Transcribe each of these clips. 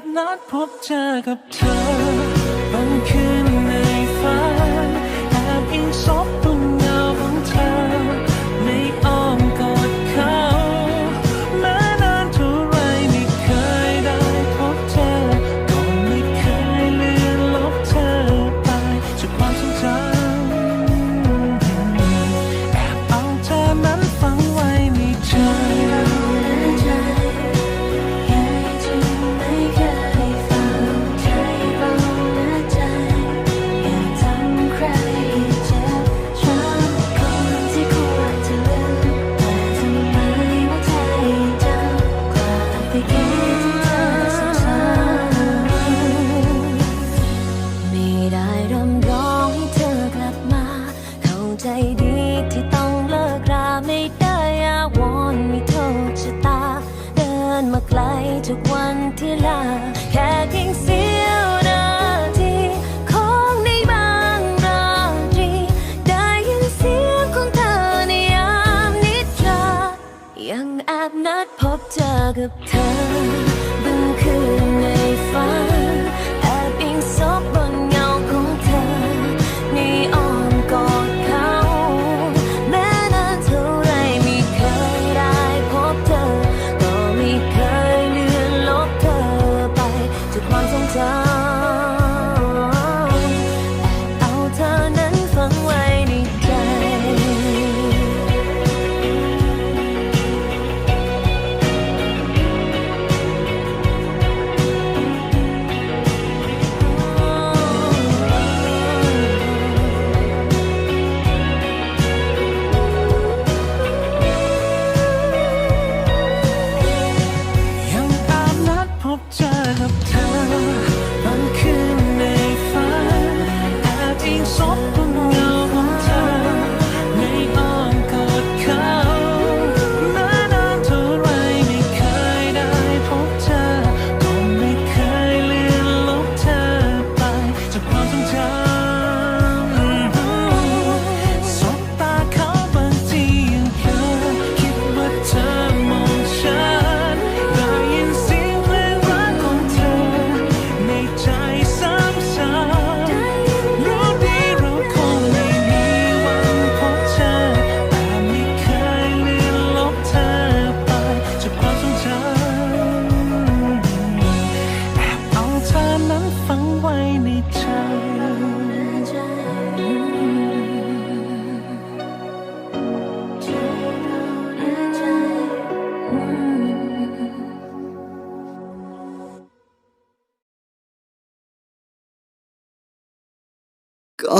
บนัดพบเจอกับเธอ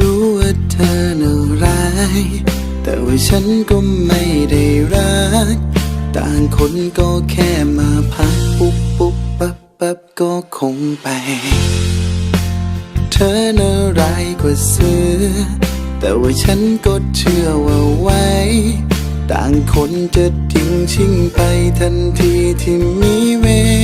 รู้ว่าเธอน่าร้าย แต่ว่าฉันก็ไม่ได้รัก ต่างคนก็แค่มาพักปุ๊บปุ๊บปั๊บปั๊บก็คงไป เธอน่าร้ายกว่าเสือ แต่ว่าฉันก็เชื่อว่าไว้ ต่างคนจะทิ้งชิงไปทันทีที่มีเวลา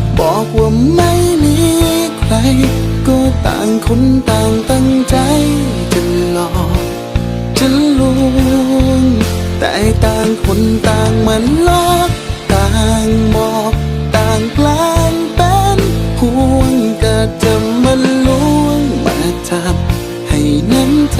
บอกว่าไม่มีใคร ก็ต่างคนต่างตั้งใจจะหลอกจะลวงแต่ต่างคนต่างมันลอกต่างบอกต่างแกล้งเป็นห่วงก็จะมาลวงมาจับให้น้ำใจ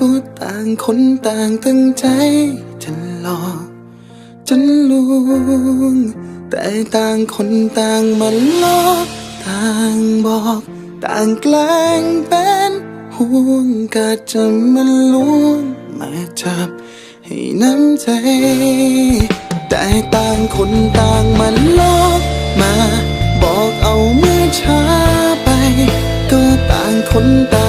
ก็ต่างคนต่างตั้งใจจะหลอกจะลวงแต่ต่างคนต่างมันลอกต่างบอก ต่างแกล้งเป็นห่วงก็จะมันลวงมาจับให้น้ำใจ แต่ต่างคนต่างมันลอกมา บอกเอาเมื่อช้าไป ก็ต่างคนต่าง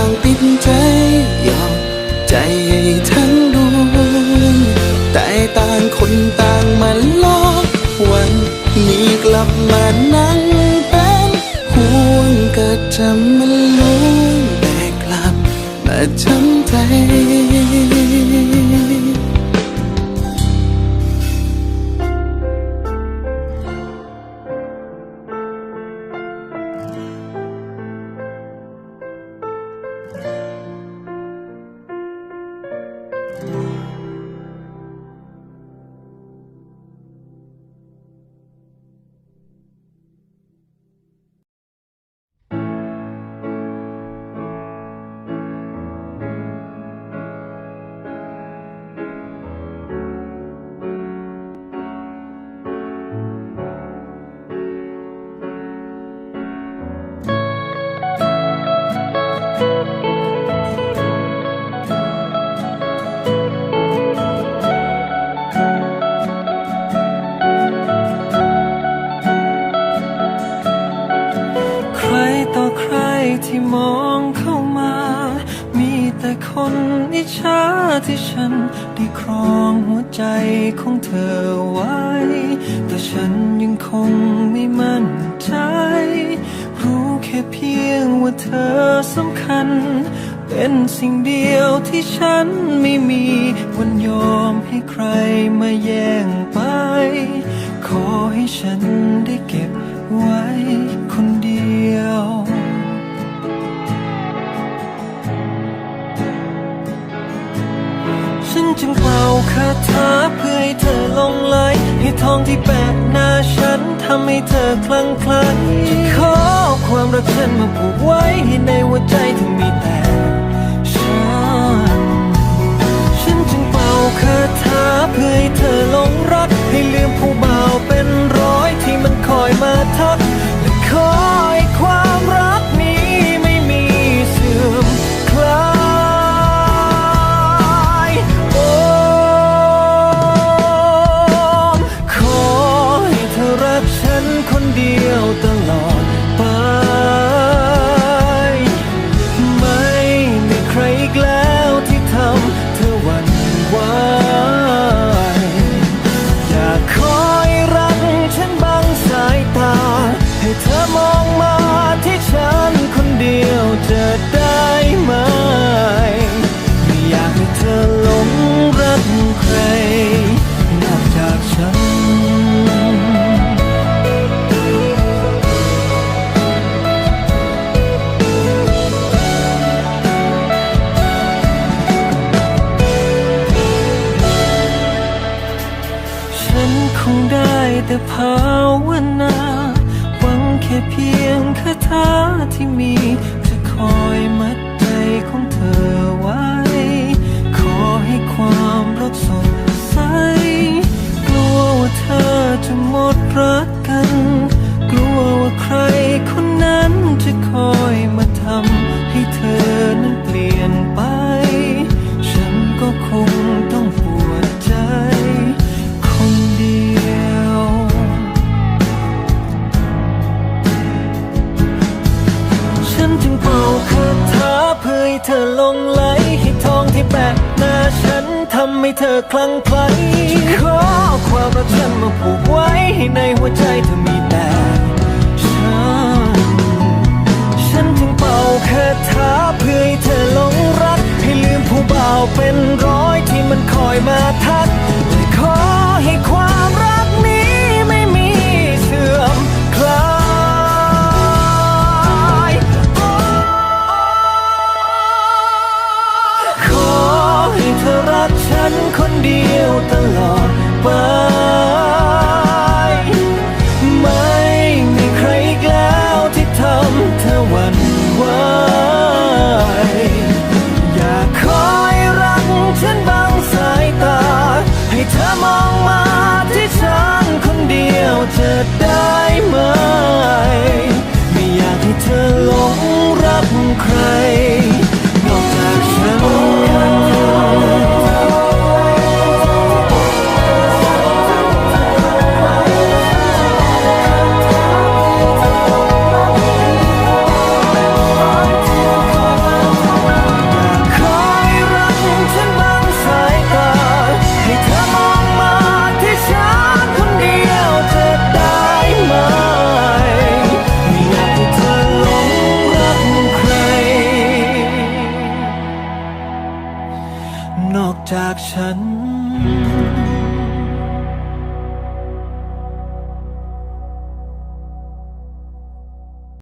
นอิจฉาที่ฉันได้ครองหัวใจของเธอไว้ แต่ฉันยังคงไม่มั่นใจ รู้แค่เพียงว่าเธอสำคัญ เป็นสิ่งเดียวที่ฉันไม่มีวันย เธอคลั่งไคล้จะขอความรักฉันมาผูกไว้ให้ในหัวใจที่มีแต่ฉัน ฉันจึงเป่าคาถาเพื่อให้เธอหลงรักให้ลืมผู้ ให้เธอคลั่งไคล้ขอความรักฉันมาผูกไว้ให้ในหัวใจเธอมีแต่ฉัน ฉันจึงเป่าคาถาเพื่อให้เธอหลงรัก ให้ลืมผู้บ่าวเป็นร้อยที่มันคอยมาทักขอให้ความรัก